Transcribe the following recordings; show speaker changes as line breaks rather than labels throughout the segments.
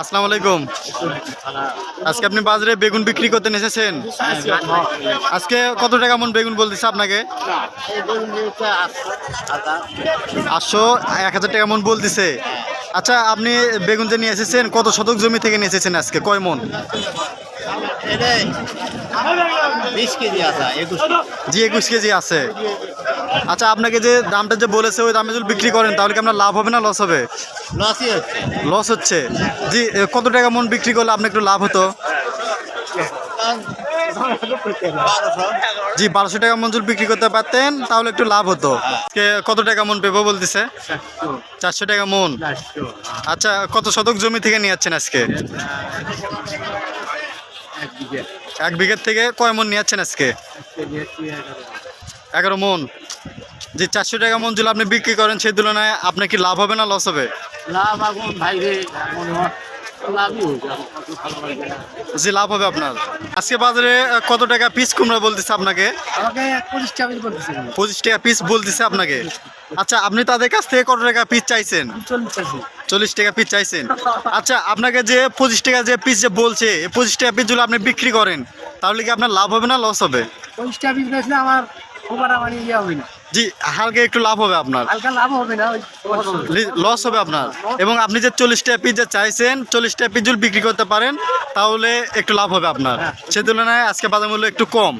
আসসালামু আলাইকুম। আজকে আপনি বাজারে বেগুন বিক্রি করতে এসেছেন আজকে কত টাকা মন বেগুন বলতেছে আপনাকে? আটশো এক হাজার টাকা মন বলতেছে। আচ্ছা আপনি বেগুন যে নিয়ে এসেছেন কত শতক জমি থেকে নিয়ে এসেছেন আজকে? কয় মন? জি একুশ কেজি আছে। আচ্ছা আপনাকে যে দামটা যে বলেছে ওই দামে যদি বিক্রি করেন তাহলে কি আপনার লাভ হবে না লস হবে?
লসই
লস হচ্ছে। জি কত টাকা মন বিক্রি করলে আপনার একটু লাভ হতো? জি বারোশো টাকা মঞ্জুর বিক্রি করতে পারতেন তাহলে একটু লাভ হতো। কত টাকা মন পেবো বলতেছে? চারশো টাকা মন। আচ্ছা কত শতক জমি থেকে নিয়ে যাচ্ছেন আজকে? এক বিঘের থেকে কয় মন নিয়ে যাচ্ছেন আজকে? এগারো মন। যে চারশো টাকা মন যদি আপনি বিক্রি করেন সেই তুলনায় আপনার কি লাভ হবে না লস হবে?
লাভ এখন ভাই।
জি লাভ হবে আপনার। আজকে বাজারে কত টাকা পিস কুমড়া বলতেছে আপনাকে?
পঁচিশ টাকা
পিস বলতেছে। আপনাকে। আচ্ছা আপনি তাদের কাছ থেকে কত টাকা পিস চাইছেন?
চল্লিশ
টাকা পিস চাইছেন। আচ্ছা আপনাকে যে পঁচিশ টাকা যে পিস যে বলছে পঁচিশ টাকা পিস যদি আপনি বিক্রি করেন তাহলে কি আপনার লাভ হবে না লস হবে?
পঁচিশ টাকা না আমার ইয়ে হবে না।
জি হালকা একটু লাভ হবে আপনার।
হালকা লাভ হবে না
লস হবে আপনার। এবং আপনি যে চল্লিশ টাকা পিস যে চাইছেন চল্লিশ টাকা পিস যদি বিক্রি করতে পারেন তাহলে একটু লাভ হবে আপনার। সে তুলনায় আজকে বাজার মূল্য একটু কম।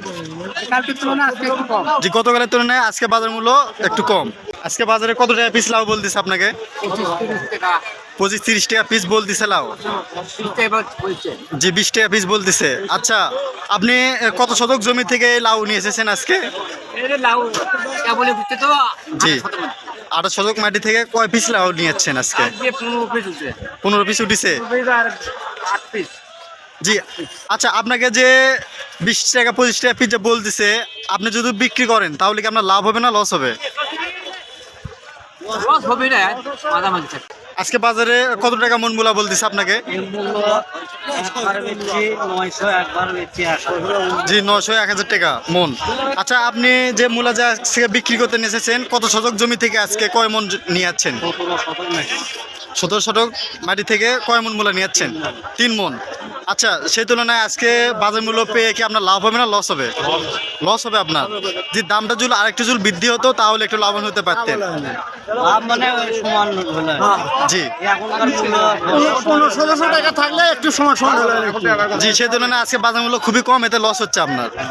যে গতকালের তুলনায় আজকে বাজার মূল্য একটু কম। আজকে বাজারে কত টাকা পিস লাভ বলতেছে আপনাকে?
পঁচিশ তিরিশ টাকা
পিস বলতেছে
বলছে
জি বিশ টাকা পিস বলতেছে। আচ্ছা আপনি কত শতক জমি থেকে লাউ নিয়ে এসেছেন আজকে? জি। আঠাশ শতক মাটি থেকে কয় পিস লাউ নিয়ে আজকে?
পনেরো পিস উঠছে।
জি আচ্ছা আপনাকে যে বিশ টাকা পঁচিশ টাকা পিস যে বলতেছে আপনি যদি বিক্রি করেন তাহলে কি আপনার লাভ হবে না লস হবে?
লস হবে না মাঝামাঝি
আজকে বাজারে কত টাকা মন মূলা বলতেছে আপনাকে? জি নশো এক হাজার টাকা মন। আচ্ছা আপনি যে মূলা যা থেকে বিক্রি করতে এসেছেন কত শতক জমি থেকে আজকে কয় মন নিয়ে যাচ্ছেন সতেরো শতক মাটি থেকে কয় মন মূলা নিয়ে যাচ্ছেন তিন মন। আচ্ছা সেই তুলনায় আজকে বাজার মূল্য পেয়ে কি আপনার লাভ হবে না লস হবে? লস হবে আপনার। যে দামটা জুল আরেকটু জুল বৃদ্ধি হতো তাহলে একটু লাভবান হতে পারতেন।
লাভ মানে হলে।
জি।
ষোলোশো টাকা থাকলে একটু
জি সেই তুলনায় আজকে বাজার মূল্য খুবই কম এতে লস হচ্ছে আপনার।